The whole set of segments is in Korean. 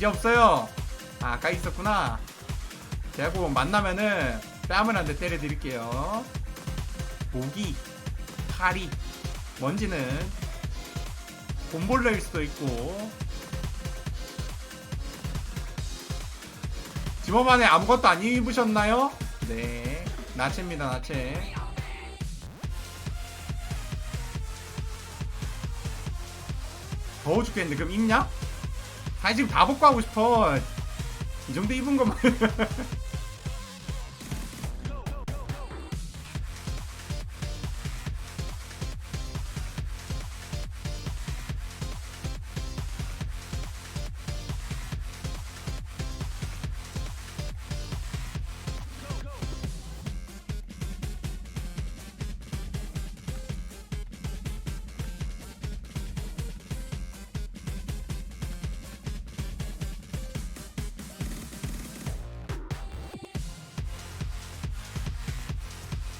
이제 없어요. 아, 아까 있었구나. 꼭 만나면은 뺨을 한 대 때려드릴게요. 모기, 파리, 먼지는 곰벌레일 수도 있고. 집업 안에 아무것도 안 입으셨나요? 네, 나체입니다, 나체. 더워 죽겠는데 그럼 입냐? 아니 지금 다 벗고 하고 싶어. 이 정도 입은 것만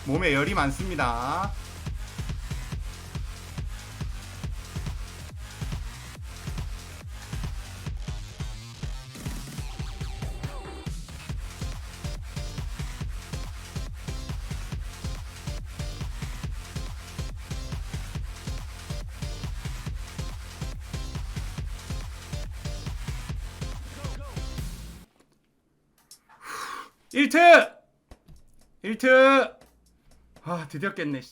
몸에 열이 많습니다. 일트! 1트 아 드디어 깼네 씨.